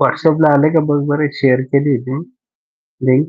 व्हॉट्सअपला आले का? बघ बरं शेअर केली होती. लिंक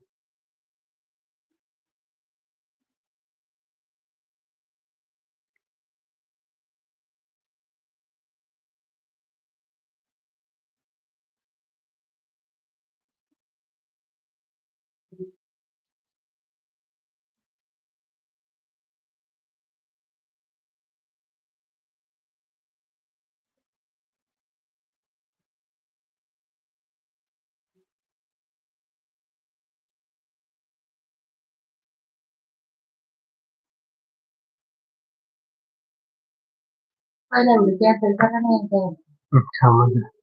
थांबा जरा.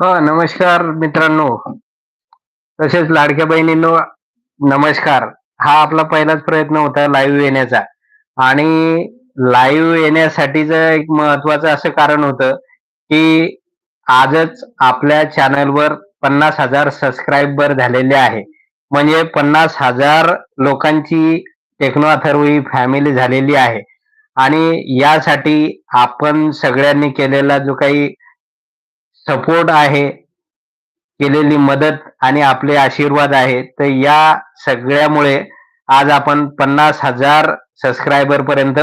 हा नमस्कार मित्रांनो. तसेच लाडक्या बहिणींनो नमस्कार. हा आपला पहिलाच प्रयत्न होता लाईव्ह येण्याचा. आणि लाईव्ह येण्यासाठीच एक महत्वाचं असं कारण होतं की आजच आपल्या चॅनलवर पन्नास हजार सबस्क्रायबर झालेले आहे. म्हणजे पन्नास हजार लोकांची टेक्नो अथर्वी फॅमिली झालेली आहे. आणि यासाठी आपण सगळ्यांनी केलेला जो काही सपोर्ट आहे केलेली मदत आणि आपले आशीर्वाद आहे तर या सगळ्यामुळे आज आपण पन्नास हजार सबस्क्रायबर पर्यंत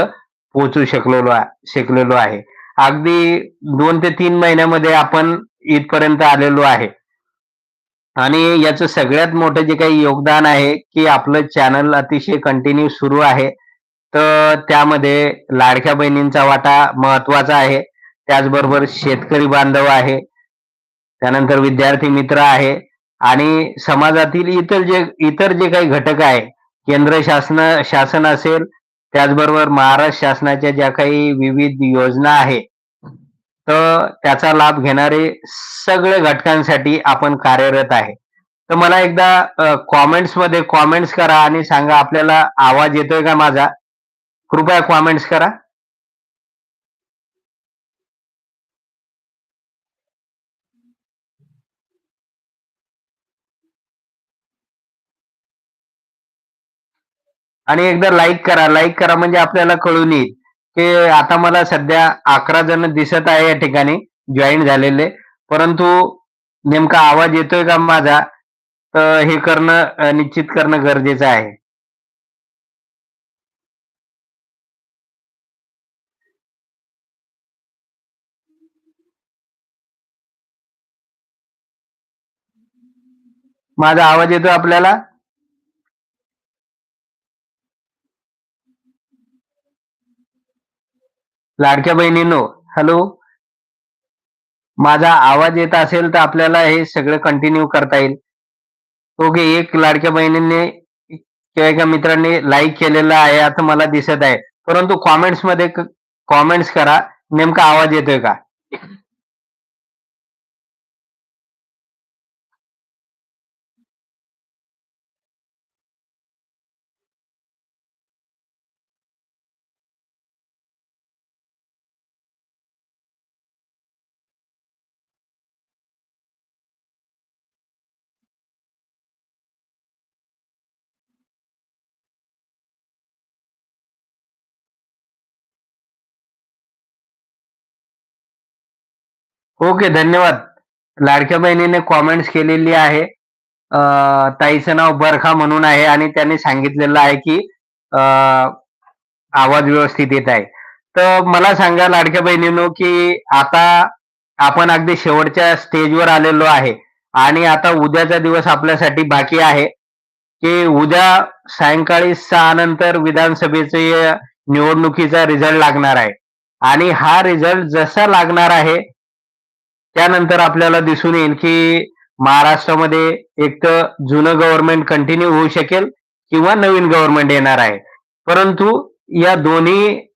पोहोचू शकलेलो शिकलेलो आहे. अगदी दोन ते तीन महिन्यामध्ये आपण इथपर्यंत आलेलो आहे. आणि याचं सगळ्यात मोठं जे काही योगदान आहे की आपलं चॅनल अतिशय कंटिन्यू सुरू आहे. तर त्यामध्ये लाडक्या बहिणींचा वाटा महत्त्वाचा आहे. त्याचबरोबर शेतकरी बांधव आहे. त्यानंतर विद्यार्थी मित्र आहे. आणि समाजातील इतर जे इतर जे काही घटक आहे केंद्र शासन शासन असेल त्याचबरोबर महाराष्ट्र शासनाच्या ज्या काही विविध योजना आहे तर त्याचा लाभ घेणारे सगळे घटकांसाठी आपण कार्यरत आहे. तर मला एकदा कॉमेंट्समध्ये कॉमेंट्स करा आणि सांगा आपल्याला आवाज येतोय का माझा? कृपया कॉमेंट्स करा. आणि एकदा लाईक करा. लाईक करा म्हणजे आपल्याला कळून येईल. की आता मला सध्या अकरा जण दिसत आहे या ठिकाणी जॉईन झालेले. परंतु नेमका आवाज येतोय का माझा? तर हे करणं निश्चित करणं गरजेचं आहे. माझा आवाज येतो आपल्याला? लाडक्या बहिणींनो हॅलो माझा आवाज येत असेल तर आपल्याला हे सगळं कंटिन्यू करता येईल. ओके एक लाडक्या बहिणींनी किंवा एका मित्रांनी लाईक केलेला आहे असं मला दिसत आहे. परंतु कॉमेंट्समध्ये कॉमेंट्स करा नेमका आवाज येतोय का? ओके धन्यवाद. लाडक्या बहिणीने कॉमेंट्स केलेली आहे. ताईचं नाव बरखा म्हणून आहे आणि त्यांनी सांगितलेलं आहे की आवाज व्यवस्थित येत आहे. तर मला सांगा लाडक्या बहिणीनो की आता आपण अगदी शेवटच्या स्टेजवर आलेलो आहे आणि आता उद्याचा दिवस आपल्यासाठी बाकी आहे की उद्या सायंकाळी सहा नंतर विधानसभेचे निवडणुकीचा रिझल्ट लागणार आहे. आणि हा रिझल्ट जसा लागणार आहे त्यानंतर आपल्याला दिसून येईल की महाराष्ट्रामध्ये एक तर जुनं गव्हर्नमेंट कंटिन्यू होऊ शकेल किंवा नवीन गव्हर्नमेंट येणार आहे. परंतु या दोन्ही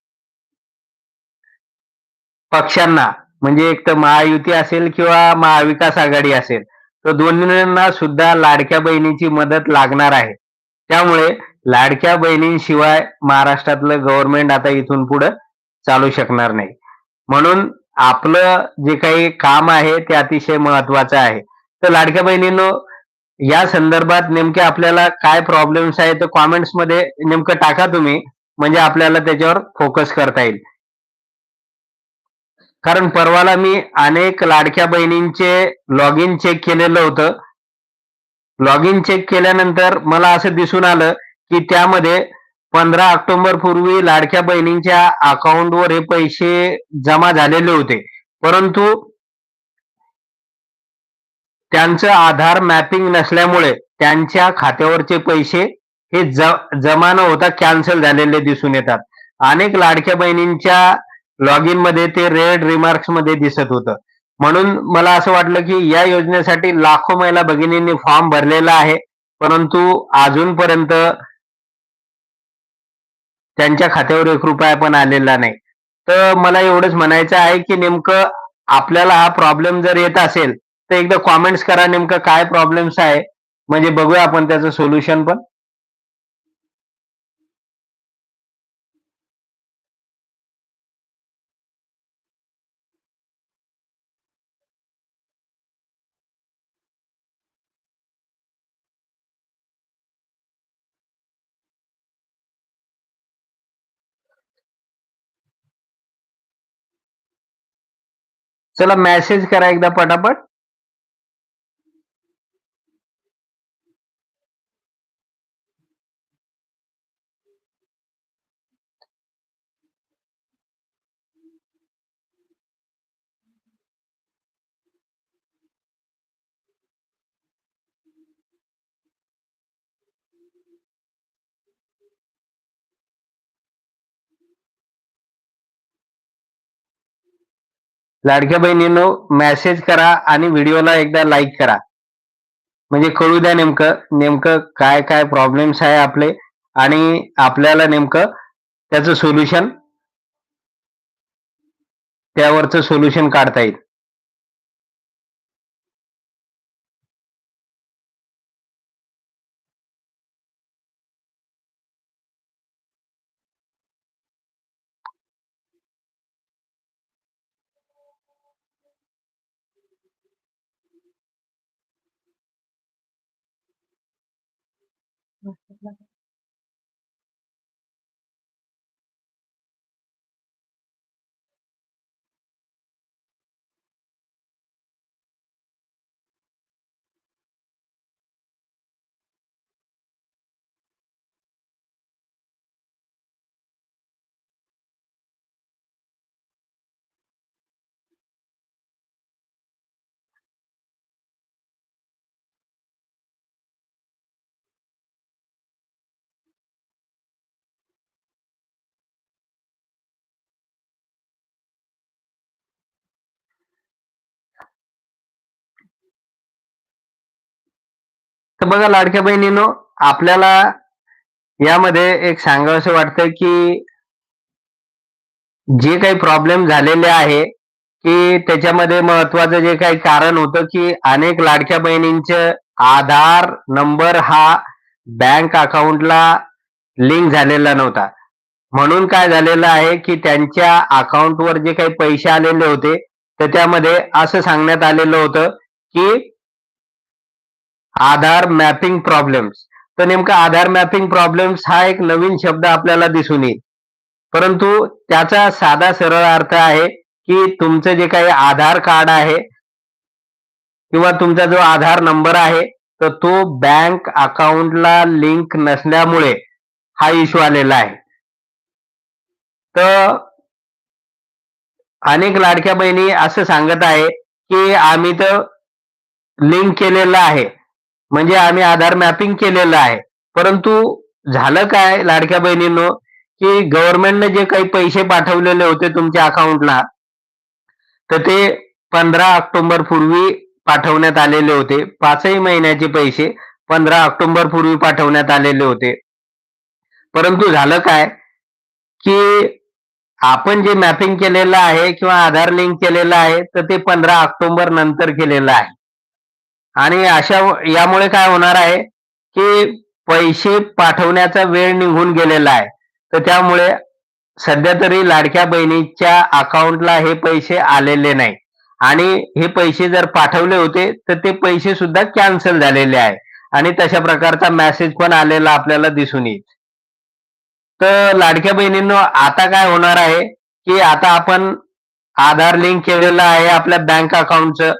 पक्षांना म्हणजे एक तर महायुती असेल किंवा महाविकास आघाडी असेल तर दोन्हींना सुद्धा लाडक्या बहिणीची मदत लागणार आहे. त्यामुळे लाडक्या बहिणींशिवाय महाराष्ट्रातलं गव्हर्नमेंट आता इथून पुढे चालू शकणार नाही. म्हणून आपलं जे काही काम आहे ते अतिशय महत्वाचं आहे. तर लाडक्या बहिणींनो या संदर्भात नेमके आपल्याला काय प्रॉब्लेम्स आहेत तर कॉमेंट्समध्ये नेमकं टाका तुम्ही. म्हणजे आपल्याला त्याच्यावर फोकस करता येईल. कारण परवाला मी अनेक लाडक्या बहिणींचे लॉग इन चेक केलेलं होतं. लॉग इन चेक केल्यानंतर मला असं दिसून आलं की त्यामध्ये पंधरा ऑक्टोबर पूर्वी लाडक्या बहिणींच्या अकाउंटवर हे पैसे जमा झालेले होते. परंतु त्यांचं आधार मॅपिंग नसल्यामुळे त्यांच्या खात्यावरचे पैसे हे ज- जमा न होता कॅन्सल झालेले दिसून येतात. अनेक लाडक्या बहिणींच्या लॉग इनमध्ये ते रेड रिमार्क्समध्ये दिसत होतं. म्हणून मला असं वाटलं की या योजनेसाठी लाखो महिला भगिनींनी फॉर्म भरलेला आहे. परंतु अजूनपर्यंत त्यांच्या खात्यावर एक रुपया पण आलेला नाही. तर मला एवढंच म्हणायचं आहे की नेमकं आपल्याला हा प्रॉब्लेम जर येत असेल तर एकदा कॉमेंट्स करा नेमकं काय प्रॉब्लेम्स आहे. म्हणजे बघूया आपण त्याचं सोल्युशन पण. चला मेसेज करा एकदा पटापट. लाडक्या बहिणींनो मेसेज करा आणि व्हिडिओला एकदा लाईक करा. म्हणजे कळू द्या नेमकं नेमकं काय काय प्रॉब्लेम्स आहे आपले आणि आपल्याला नेमकं त्याचं सोल्युशन त्यावरचं सोल्युशन काढता येईल. Gracias. बघा लाडक्या बहिणीनो आपल्याला यामध्ये एक सांगावंसं वाटतं की जे काही प्रॉब्लेम झालेले आहे की त्याच्यामध्ये महत्वाचं जे काही कारण होतं की अनेक लाडक्या बहिणींचे आधार नंबर हा बँक अकाउंटला लिंक झालेला नव्हता. म्हणून काय झालेलं आहे की त्यांच्या अकाउंटवर जे काही पैसे आलेले होते तर त्यामध्ये असं सांगण्यात आलेलं होतं की आधार मॅपिंग प्रॉब्लेम्स. तर नेमका आधार मॅपिंग प्रॉब्लेम्स हा एक नवीन शब्द आपल्याला दिसून येईल. परंतु त्याचा साधा सरळ अर्थ आहे की तुमचं जे काही आधार कार्ड आहे किंवा तुमचा जो आधार नंबर आहे तर तो बँक अकाउंटला लिंक नसल्यामुळे हा इश्यू आलेला आहे. तर अनेक लाडक्या बहिणी असं सांगत आहे की आम्ही तर लिंक केलेलं आहे. म्हणजे आम्ही आधार मॅपिंग केलेलं आहे. परंतु झालं काय लाडक्या बहिणींनो की गव्हर्नमेंटने जे काही पैसे पाठवलेले होते तुमच्या अकाउंटला तर ते पंधरा ऑक्टोबर पूर्वी पाठवण्यात आलेले होते. पाचही महिन्याचे पैसे पंधरा ऑक्टोबर पूर्वी पाठवण्यात आलेले होते. परंतु झालं काय की आपण जे मॅपिंग केलेलं आहे किंवा आधार लिंक केलेलं आहे तर ते पंधरा ऑक्टोबर नंतर केलेलं आहे. आणि अशा यामुळे काय होणार आहे की पैसे पाठवण्याचा वेळ निघून गेलेला आहे. तर त्यामुळे सध्या तरी लाडक्या बहिणीच्या अकाउंटला हे पैसे आलेले नाही. आणि हे पैसे जर पाठवले होते तर ते पैसे सुद्धा कॅन्सल झालेले आहे. आणि तशा प्रकारचा मेसेज पण आलेला आपल्याला दिसून येईल. तर लाडक्या बहिणींनो आता काय होणार आहे की आता आपण आधार लिंक केलेलं आहे आपल्या बँक अकाउंटचं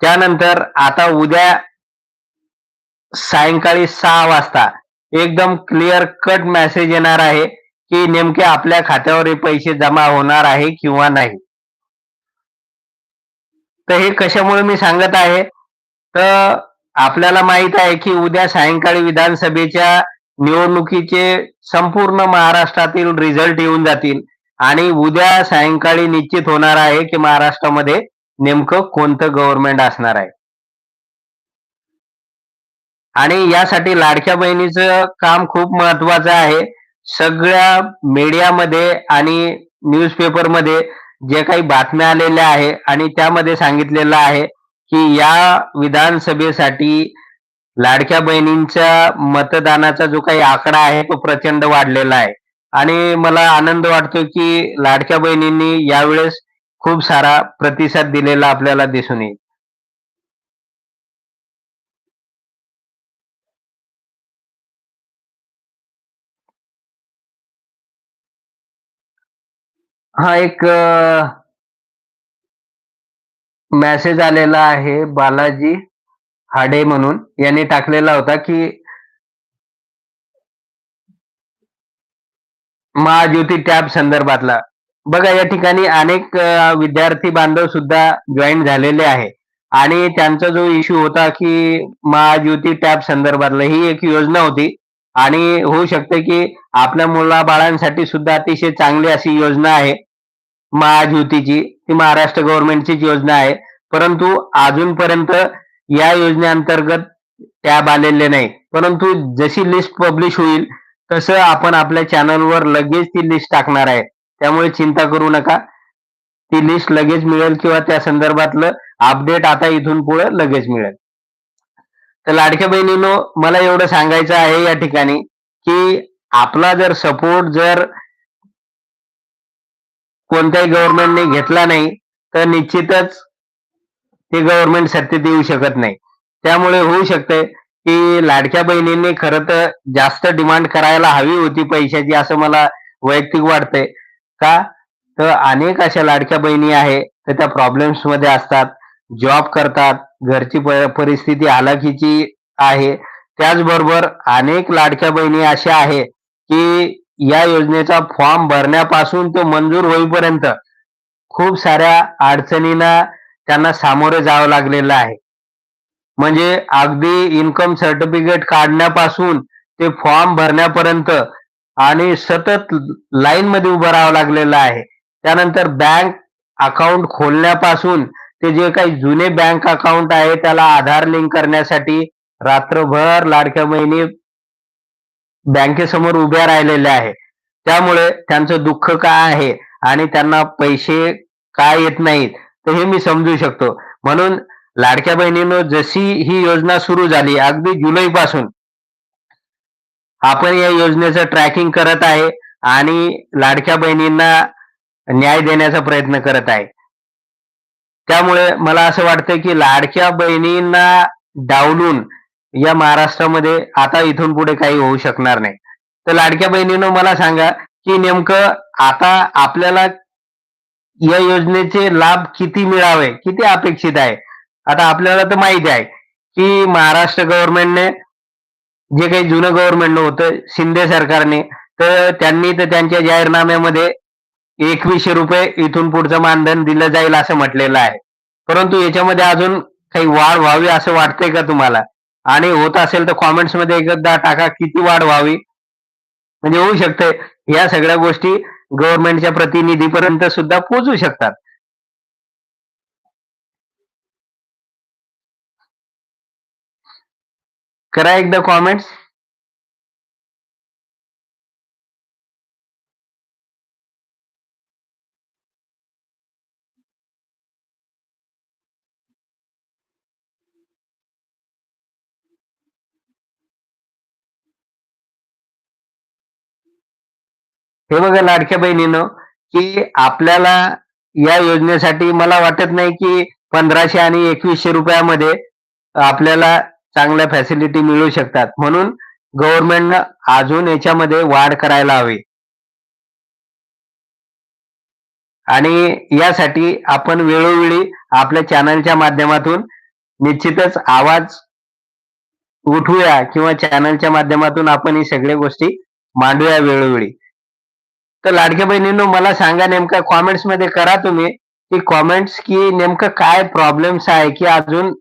त्यानंतर आता उद्या सायंकाळी सहा वाजता एकदम क्लिअर कट मेसेज येणार आहे की नेमके आपल्या खात्यावर हे पैसे जमा होणार आहे किंवा नाही. तर हे कशामुळे मी सांगत आहे? तर आपल्याला माहीत आहे की उद्या सायंकाळी विधानसभेच्या निवडणुकीचे संपूर्ण महाराष्ट्रातील रिझल्ट येऊन जातील आणि उद्या सायंकाळी निश्चित होणार आहे की महाराष्ट्रामध्ये नेमकं कोणतं गव्हर्नमेंट असणार आहे? आणि यासाठी लाडक्या बहिणीचं काम खूप महत्वाचं आहे. सगळ्या मीडियामध्ये आणि न्यूजपेपरमध्ये जे काही बातम्या आलेल्या आहे आणि त्यामध्ये सांगितलेलं आहे की या विधानसभेसाठी लाडक्या बहिणींच्या मतदानाचा जो काही आकडा आहे तो प्रचंड वाढलेला आहे. आणि मला आनंद वाटतो की लाडक्या बहिणींनी यावेळेस खूप सारा प्रतिसाद दिलेला आपल्याला दिसून येईल. हा एक मेसेज आलेला आहे बालाजी हाडे म्हणून. यांनी टाकलेला होता की महाज्योती टॅब संदर्भातला. बघा या ठिकाणी अनेक विद्यार्थी बांधव सुद्धा जॉईन झालेले आहे. आणि त्यांचा जो इश्यू होता की महायुती टॅब संदर्भातला ही एक योजना होती. आणि होऊ शकते की आपल्या मुला बाळांसाठी सुद्धा अतिशय चांगली अशी योजना आहे. महायुतीची ती महाराष्ट्र गव्हर्नमेंटचीच योजना आहे. परंतु अजूनपर्यंत या योजनेअंतर्गत टॅब आलेले नाही. परंतु जशी लिस्ट पब्लिश होईल तसं आपण आपल्या चॅनलवर लगेच ती लिस्ट टाकणार आहे. त्यामुळे चिंता करू नका. ती लिस्ट लगेच मिळेल किंवा त्या संदर्भातलं अपडेट आता इथून पुढे लगेच मिळेल. तर लाडक्या बहिणीनो मला एवढं सांगायचं आहे या ठिकाणी की आपला जर सपोर्ट जर कोणत्याही गव्हर्नमेंटने घेतला नाही तर निश्चितच ते गव्हर्नमेंट सत्तेत येऊ शकत नाही. त्यामुळे होऊ शकते की लाडक्या बहिणींनी खरं तर जास्त डिमांड करायला हवी होती पैशाची असं मला वैयक्तिक वाटतंय. का? तर अनेक अशा लाडक्या बहिणी आहे तर त्या प्रॉब्लेम्समध्ये असतात जॉब करतात घरची परिस्थिती हालाकीची आहे. त्याचबरोबर अनेक लाडक्या बहिणी अशा आहे की या योजनेचा फॉर्म भरण्यापासून तो मंजूर होईपर्यंत खूप साऱ्या अडचणींना त्यांना सामोरे जावं लागलेलं आहे. म्हणजे अगदी इन्कम सर्टिफिकेट काढण्यापासून ते फॉर्म भरण्यापर्यंत आणि सतत लाईन मध्ये उभं राहावं लागलेलं आहे. त्यानंतर बँक अकाउंट खोलण्यापासून ते जे काही जुने बँक अकाउंट आहे त्याला आधार लिंक करण्यासाठी रात्रभर लाडक्या बहिणी बँकेसमोर उभ्या राहिलेल्या आहे. त्यामुळे त्यांचं दुःख काय आहे आणि त्यांना पैसे काय येत नाहीत तर हे मी समजू शकतो. म्हणून लाडक्या बहिणीनं जशी ही योजना सुरू झाली अगदी जुलैपासून आपण या योजनेचं ट्रॅकिंग करत आहे आणि लाडक्या बहिणींना न्याय देण्याचा प्रयत्न करत आहे. त्यामुळे मला असं वाटतं की लाडक्या बहिणींना डावलून या महाराष्ट्रामध्ये आता इथून पुढे काही होऊ शकणार नाही. तर लाडक्या बहिणीनं मला सांगा की नेमकं आता आपल्याला या योजनेचे लाभ किती मिळावे किती अपेक्षित आहे? आता आपल्याला तर माहिती आहे की महाराष्ट्र गव्हर्नमेंटने जे काही जुनं गव्हर्नमेंट होतं शिंदे सरकारने तर त्यांनी तर त्यांच्या जाहीरनाम्यामध्ये एकवीसशे रुपये इथून पुढचं मानधन दिलं जाईल असं म्हटलेलं आहे. परंतु याच्यामध्ये अजून काही वाढ व्हावी असं वाटतंय का तुम्हाला? आणि होत असेल तर कॉमेंट्समध्ये एकदा टाका किती वाढ व्हावी? म्हणजे होऊ शकते या सगळ्या गोष्टी गव्हर्नमेंटच्या प्रतिनिधीपर्यंत सुद्धा पोहोचू शकतात. करा एकदा कॉमेंट्स हे बघा लाडक्या बहिणीनं की आपल्याला या योजनेसाठी मला वाटत नाही की पंधराशे आणि एकवीसशे रुपयामध्ये आपल्याला चांगल्या फॅसिलिटी मिळू शकतात. म्हणून गव्हर्नमेंटनं अजून याच्यामध्ये वाढ करायला हवी. आणि यासाठी आपण वेळोवेळी आपल्या चॅनलच्या माध्यमातून निश्चितच आवाज उठवूया किंवा चॅनलच्या माध्यमातून आपण ही सगळ्या गोष्टी मांडूया वेळोवेळी. तर लाडक्या बहिणींनो मला सांगा नेमका कॉमेंट्समध्ये करा तुम्ही की कॉमेंट्स की नेमकं काय प्रॉब्लेम्स आहे की अजून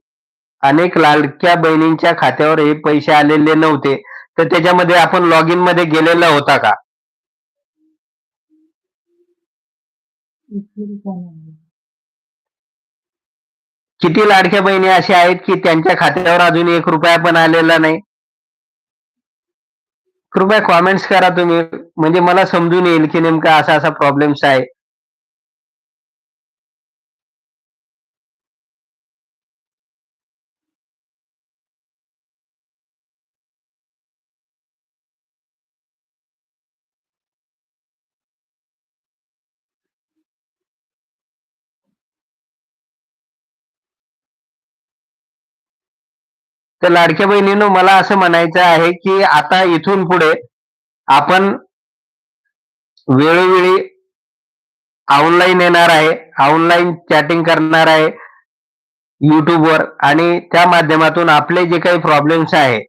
अनेक लाडक्या बहिणींच्या खात्यावर हे पैसे आलेले नव्हते. तर त्याच्यामध्ये आपण लॉग इनमध्ये गेलेला होता का? किती लाडक्या बहिणी अशा आहेत की त्यांच्या खात्यावर अजून एक रुपया पण आलेला नाही? कृपया कॉमेंट्स करा तुम्ही. म्हणजे मला समजून येईल की नेमका असा असा प्रॉब्लेम्स आहे. तर लाडक्या बहिणीनं मला असं म्हणायचं आहे की आता इथून पुढे आपण वेळोवेळी ऑनलाईन येणार आहे ऑनलाईन चॅटिंग करणार आहे युट्यूबवर आणि त्या माध्यमातून आपले जे काही प्रॉब्लेम्स आहे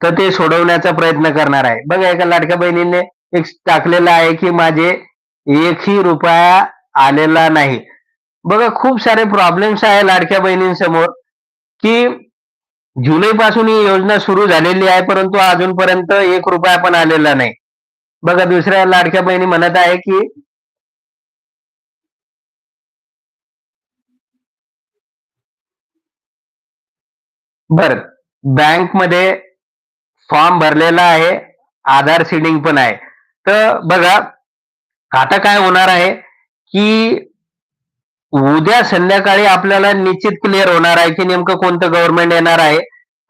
तर ते सोडवण्याचा प्रयत्न करणार आहे. बघा एका लाडक्या बहिणीने एक टाकलेलं आहे की माझे एकही रुपया आलेला नाही. बघा खूप सारे प्रॉब्लेम्स आहे लाडक्या बहिणींसमोर की जुलै पासून ही योजना सुरू झालेली आहे परंतु अजूनपर्यंत एक रुपया पण आलेला नाही. बघा दुसऱ्या लाडक्या बहिणी म्हणत आहे की बर बँकमध्ये फॉर्म भरलेला आहे आधार सीडिंग पण आहे. तर बघा आता काय होणार आहे की उद्या संध्याकाळी आपल्याला निश्चित क्लिअर होणार आहे की नेमकं कोणतं गव्हर्नमेंट येणार आहे.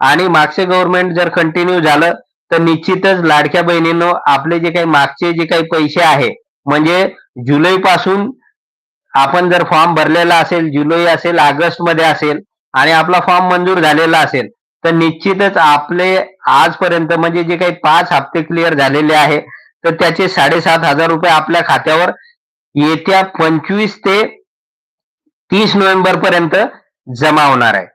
आणि मागचे गव्हर्नमेंट जर कंटिन्यू झालं तर निश्चितच लाडक्या बहिणींनो आपले जे काही मागचे जे काही पैसे आहे म्हणजे जुलै पासून आपण जर फॉर्म भरलेला असेल जुलै असेल ऑगस्टमध्ये असेल आणि आपला फॉर्म मंजूर झालेला असेल तर निश्चितच आपले आजपर्यंत म्हणजे जे काही पाच हप्ते क्लिअर झालेले आहे तर त्याचे साडेसात हजार रुपये आपल्या खात्यावर येत्या पंचवीस ते तीस नोव्हेंबर पर्यंत जमा होणार आहे.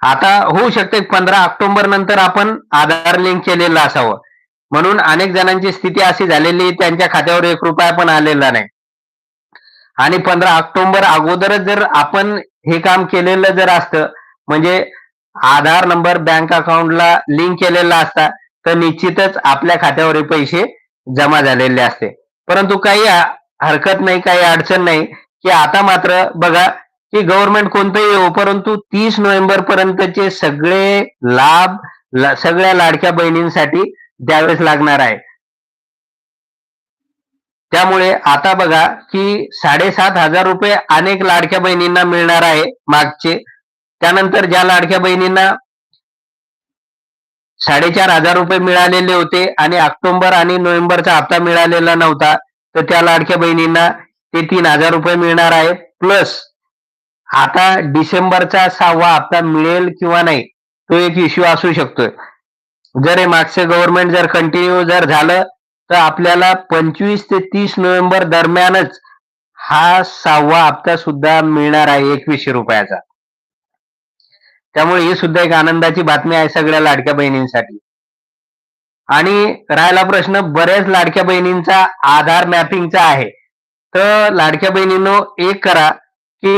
आता होऊ शकते पंधरा ऑक्टोबर नंतर आपण आधार लिंक केलेलं असावं. म्हणून अनेक जणांची स्थिती अशी झालेली त्यांच्या खात्यावर एक रुपया पण आलेला नाही. आणि पंधरा ऑक्टोबर अगोदरच जर आपण हे काम केलेलं जर असतं म्हणजे आधार नंबर बँक अकाउंटला लिंक केलेला असता तर निश्चितच आपल्या खात्यावर हे पैसे जमा झालेले असते. परंतु काही हरकत नाही काही अडचण नाही. की आता मात्र बघा की गव्हर्नमेंट कोणतंही येऊ परंतु तीस नोव्हेंबर पर्यंतचे सगळे लाभ सगळ्या लाडक्या बहिणींसाठी द्यावेच लागणार आहे. त्यामुळे आता बघा की साडेसात हजार रुपये अनेक लाडक्या बहिणींना मिळणार आहे मागचे. त्यानंतर ज्या लाडक्या बहिणींना साडेचार हजार रुपये मिळालेले होते आणि ऑक्टोबर आणि नोव्हेंबरचा हप्ता मिळालेला नव्हता तर त्या लाडक्या बहिणींना ते तीन हजार रुपये मिळणार आहे. प्लस आता डिसेंबरचा सहावा हप्ता मिळेल किंवा नाही तो एक इश्यू असू शकतोय. जर हे मागचे गव्हर्नमेंट जर कंटिन्यू जर झालं तर आपल्याला पंचवीस ते तीस नोव्हेंबर दरम्यानच हा सहावा हप्ता सुद्धा मिळणार आहे एकवीसशे रुपयाचा. त्यामुळे ही सुद्धा एक आनंदाची बातमी आहे सगळ्या लाडक्या बहिणींसाठी. आणि राहिला प्रश्न बऱ्याच लाडक्या बहिणींचा आधार मॅपिंगचा आहे. तर लाडक्या बहिणींनो एक करा की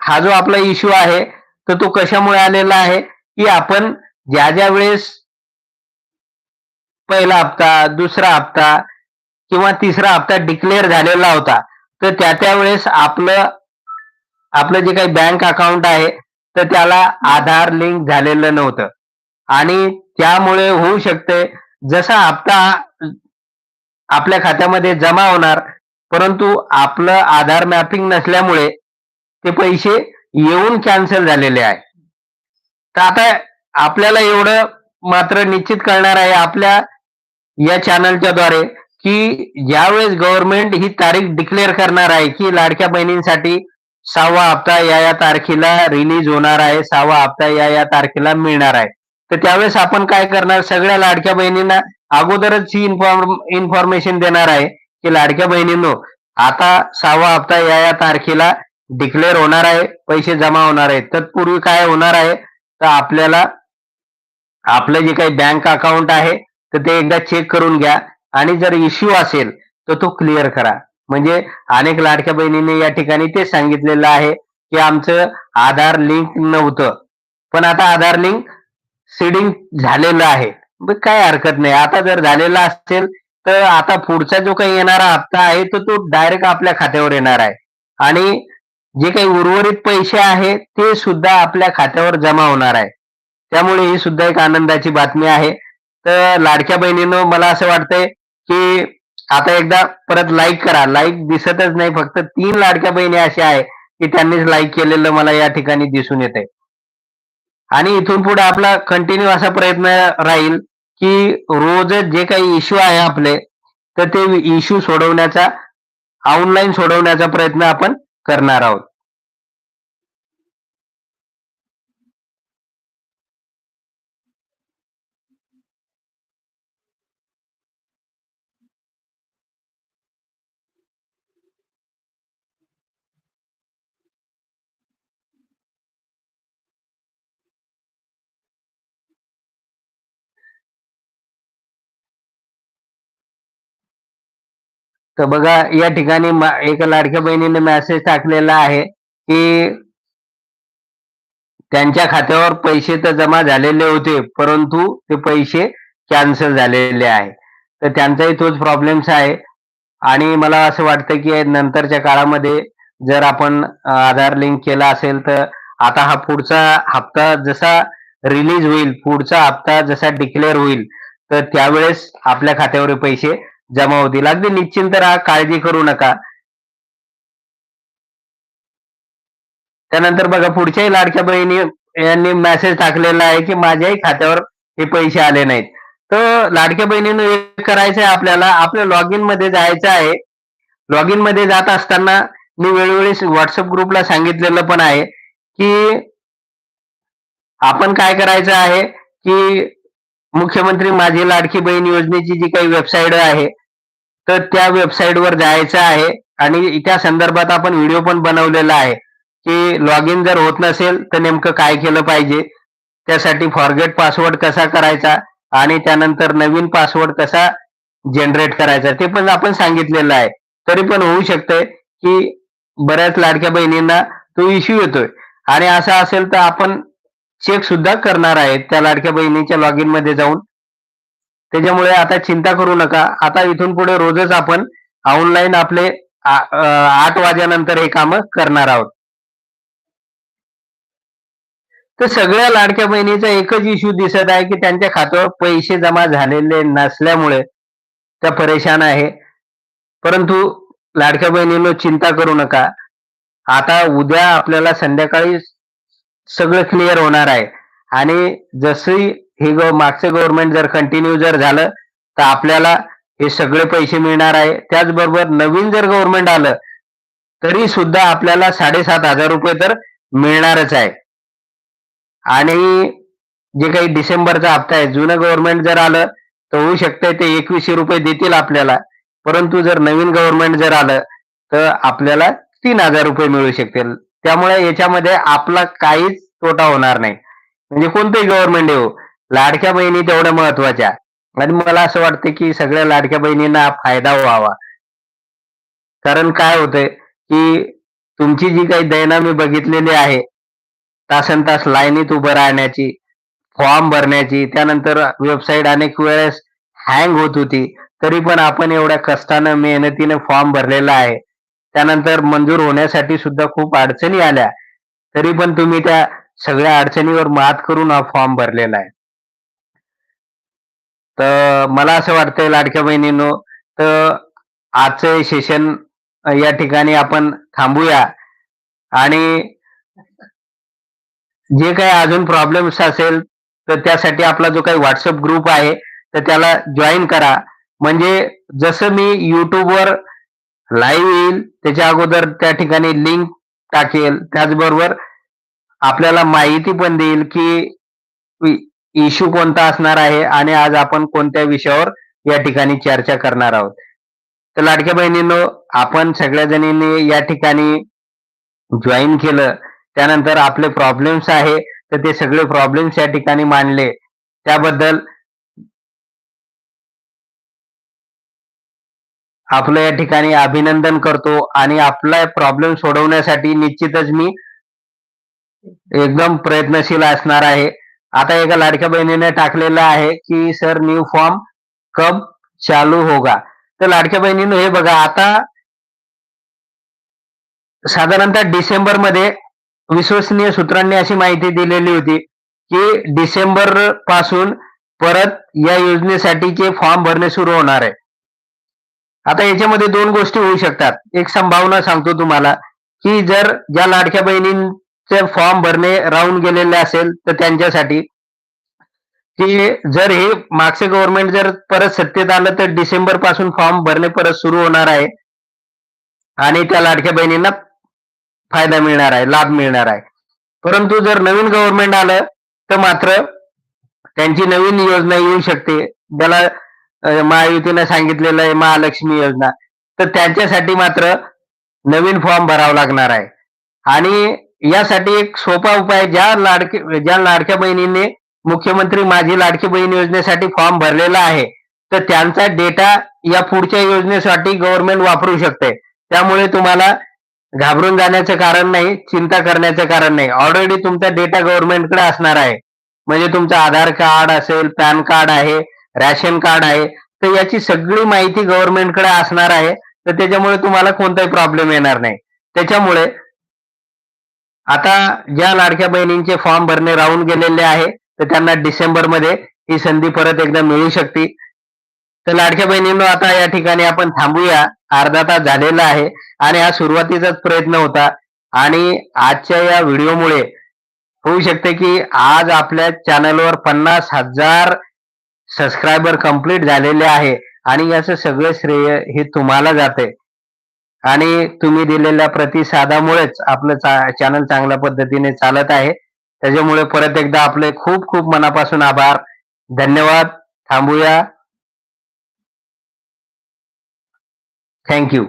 हा जो आपला इश्यू आहे तर तो कशामुळे आलेला आहे? की आपण ज्या ज्या वेळेस पहिला हप्ता दुसरा हप्ता किंवा तिसरा हप्ता डिक्लेअर झालेला होता तर त्या त्यावेळेस आपलं आपलं जे काही बँक अकाउंट आहे तर त्याला आधार लिंक झालेलं नव्हतं. आणि त्यामुळे होऊ शकते जसा हप्ता आपल्या खात्यामध्ये जमा होणार परंतु आपलं आधार मॅपिंग नसल्यामुळे ते पैसे येऊन कॅन्सल झालेले आहे. तर आता आपल्याला एवढं मात्र निश्चित करणार आहे आपल्या या चॅनलच्या द्वारे की ज्यावेळेस गव्हर्नमेंट ही तारीख डिक्लेअर करणार आहे की लाडक्या बहिणींसाठी सहावा हप्ता या या तारखेला रिलीज होणार आहे सहावा हप्ता या या तारखेला मिळणार आहे. तर त्यावेळेस आपण काय करणार? सगळ्या लाडक्या बहिणींना अगोदरच ही इन्फॉर्म इन्फॉर्मेशन देणार आहे की लाडक्या बहिणींनो आता सहावा हप्ता या या तारखेला डिक्लेअर होणार आहे पैसे जमा होणार आहेत तत्पूर्वी काय होणार आहे? तर आपल्याला आपलं जे काही बँक अकाउंट आहे तर ते एकदा चेक करून घ्या. आणि जर इश्यू असेल तर तो क्लिअर करा. म्हणजे अनेक लाडक्या बहिणीने या ठिकाणी ते सांगितलेलं आहे की आमचं आधार लिंक नव्हतं. पण आता आधार लिंक सीडिंग झालेलं आहे. काय हरकत नाही. आता जर झालेलं असेल तर आता पुढचा जो काही येणारा हप्ता आहे तर तो डायरेक्ट आपल्या खात्यावर येणार आहे. आणि जे काही उर्वरित पैसे आहे ते सुद्धा आपल्या खात्यावर जमा होणार आहे. त्यामुळे ही सुद्धा एक आनंदाची बातमी आहे. तर लाडक्या बहिणीनं मला असं वाटतंय की आता एकदा परत लाईक करा. लाईक दिसतच नाही फक्त तीन लाडक्या बहिणी अशा आहे की त्यांनीच लाईक केलेलं मला या ठिकाणी दिसून येते आणि इथून पुढे आपला कंटिन्यू असा प्रयत्न राहील. की रोज जे काही इश्यू आहे आपले तर ते इश्यू सोडवण्याचा ऑनलाईन सोडवण्याचा प्रयत्न आपण करणार आहोत. तर बघा या ठिकाणी एका लाडक्या बहिणीने मेसेज टाकलेला आहे की त्यांच्या खात्यावर पैसे तर जमा झालेले होते परंतु ते पैसे कॅन्सल झालेले आहे. तर त्यांचाही तोच प्रॉब्लेम्स आहे. आणि मला असं वाटतं की नंतरच्या काळामध्ये जर आपण आधार लिंक केला असेल तर आता हा पुढचा हप्ता जसा रिलीज होईल पुढचा हप्ता जसा डिक्लेअर होईल तर त्यावेळेस आपल्या खात्यावर पैसे जमा होतील अगदी निश्चिंत राहा काळजी करू नका. त्यानंतर बघा पुढच्याही लाडक्या बहिणी यांनी मेसेज टाकलेला आहे की माझ्याही खात्यावर हे पैसे आले नाहीत. तर लाडक्या बहिणीनं एक करायचं आहे आपल्याला. आपल्या लॉग इनमध्ये जायचं आहे. लॉग इनमध्ये जात असताना मी वेळोवेळी व्हॉट्सअप ग्रुपला सांगितलेलं पण आहे की आपण काय करायचं आहे की मुख्यमंत्री माझी लाडकी बहीण योजनेची जी काही वेबसाईट आहे तर त्या वेबसाईटवर जायचं आहे. आणि त्या संदर्भात आपण व्हिडिओ पण बनवलेला आहे की लॉग इन जर होत नसेल तर नेमकं काय केलं पाहिजे? त्यासाठी फॉरगेट पासवर्ड कसा करायचा? आणि त्यानंतर नवीन पासवर्ड कसा जनरेट करायचा? ते पण आपण सांगितलेलं आहे. तरी पण होऊ शकतंय की बऱ्याच लाडक्या बहिणींना तो इश्यू येतोय. आणि असं असेल तर आपण चेक सुद्धा करणार आहे त्या लाडक्या बहिणीच्या लॉग इनमध्ये जाऊन. त्याच्यामुळे आता चिंता करू नका. आता इथून पुढे रोजच आपण ऑनलाईन आपले आठ वाजेनंतर हे काम करणार आहोत. तर सगळ्या लाडक्या बहिणीचा एकच इश्यू दिसत आहे की त्यांच्या खात्यावर पैसे जमा झालेले नसल्यामुळे त्या परेशान आहे. परंतु लाडक्या बहिणीनं चिंता करू नका. आता उद्या आपल्याला संध्याकाळी सगळं क्लिअर होणार आहे. आणि जसं हे ग मागचं गव्हर्नमेंट जर कंटिन्यू जर झालं तर आपल्याला हे सगळे पैसे मिळणार आहे. त्याचबरोबर नवीन जर गव्हर्नमेंट आलं तरी सुद्धा आपल्याला साडेसात हजार रुपये तर मिळणारच आहे. आणि जे काही डिसेंबरचा हप्ता आहे जुनं गव्हर्नमेंट जर आलं तर होऊ शकतंय ते एकवीसशे रुपये देतील आपल्याला. परंतु जर नवीन गव्हर्नमेंट जर आलं तर आपल्याला तीन हजार रुपये मिळू शकतील. त्यामुळे याच्यामध्ये आपला काहीच तोटा होणार नाही. म्हणजे कोणतंही गव्हर्नमेंट येऊ हो, लाडक्या बहिणी तेवढ्या महत्त्वाच्या. आणि मला असं वाटतं की सगळ्या लाडक्या बहिणींना फायदा व्हावा. कारण काय होतंय की तुमची जी काही दैना मी बघितलेली आहे तासन तास लाईनीत उभं राहण्याची फॉर्म भरण्याची त्यानंतर वेबसाईट अनेक वेळेस हँग होत होती तरी पण आपण एवढ्या कष्टानं मेहनतीने फॉर्म भरलेला आहे. त्यानंतर मंजूर होण्यासाठी सुद्धा खूप अडचणी आल्या. तरी पण तुम्ही त्या सगळ्या अडचणीवर मात करून हा फॉर्म भरलेला आहे. तर मला असं वाटतंय लाडक्या बहिणींनो तर आजचं सेशन या ठिकाणी आपण थांबूया. आणि जे काही अजून प्रॉब्लेम्स असेल तर त्यासाठी आपला जो काही व्हॉट्सअप ग्रुप आहे तर त्याला जॉईन करा. म्हणजे जसं मी युट्यूबवर लाईव्ह येईल त्याच्या अगोदर त्या ठिकाणी लिंक टाकेल. त्याचबरोबर आपल्याला माहिती पण देईल की इश्यू कोणता असणार आहे आणि आज आपण कोणत्या विषयावर या ठिकाणी चर्चा करणार आहोत. तर लाडक्या बहिणींनो आपण सगळ्या जणींनी या ठिकाणी जॉईन केलं. त्यानंतर आपले प्रॉब्लेम्स आहे तर ते सगळे प्रॉब्लेम्स या ठिकाणी मांडले. त्याबद्दल आपलं या ठिकाणी अभिनंदन करतो आणि आपला प्रॉब्लेम सोडवण्यासाठी निश्चितच मी एकदम प्रयत्नशील असणार आहे. आता एका लाडक्या बहिणीने टाकलेलं आहे की सर न्यू फॉर्म कब चालू होगा? तर लाडक्या बहिणीनं हे बघा आता साधारणतः डिसेंबरमध्ये विश्वसनीय सूत्रांनी अशी माहिती दिलेली होती की डिसेंबरपासून परत या योजनेसाठीचे फॉर्म भरणे सुरू होणार आहे. आता याच्यामध्ये दोन गोष्टी होऊ शकतात. एक संभावना सांगतो तुम्हाला की जर ज्या लाडक्या ते फॉर्म भरणे राहून गेलेले असेल तर त्यांच्यासाठी. की जर हे मागचे गव्हर्नमेंट जर परत सत्तेत आलं तर डिसेंबरपासून फॉर्म भरणे परत सुरू होणार आहे. आणि त्या लाडक्या बहिणींना फायदा मिळणार आहे लाभ मिळणार आहे. परंतु जर नवीन गव्हर्नमेंट आलं तर मात्र त्यांची नवीन योजना येऊ शकते. ज्याला महायुतीनं सांगितलेलं आहे महालक्ष्मी योजना. तर त्यांच्यासाठी मात्र नवीन फॉर्म भरावा लागणार आहे. आणि यासाठी एक सोपा उपाय ज्या लाडके ज्या लाडक्या बहिणींनी मुख्यमंत्री माझी लाडकी बहीण योजनेसाठी फॉर्म भरलेला आहे तर त्यांचा डेटा या पुढच्या योजनेसाठी गव्हर्नमेंट वापरू शकते. त्यामुळे तुम्हाला घाबरून जाण्याचं कारण नाही चिंता करण्याचं कारण नाही. ऑलरेडी तुमचा डेटा गव्हर्नमेंटकडे असणार आहे. म्हणजे तुमचं आधार कार्ड असेल पॅन कार्ड आहे रॅशन कार्ड आहे तर याची सगळी माहिती गव्हर्नमेंटकडे असणार आहे तर त्याच्यामुळे तुम्हाला कोणताही प्रॉब्लेम येणार नाही. त्याच्यामुळे आता ज्या लाडक्या बहिणींचे फॉर्म भरणे राहून गेलेले आहे तर त्यांना डिसेंबरमध्ये ही संधी परत एकदा मिळू शकते. तर लाडक्या बहिणींनो आता या ठिकाणी आपण थांबूया. अर्धा तास झालेला आहे आणि हा सुरुवातीचाच प्रयत्न होता. आणि आजच्या या व्हिडिओमुळे होऊ शकते की आज आपल्या चॅनलवर पन्नास हजार सबस्क्रायबर कंप्लीट झालेले आहे. आणि याचं सगळं श्रेय हे तुम्हाला जाते आणि तुम्ही दिलेल्या प्रतिसादामुळेच आपलं चॅनल चांगल्या पद्धतीने चालत आहे. त्याच्यामुळे परत एकदा आपले खूप खूप मनापासून आभार. धन्यवाद. थांबूया. थँक्यू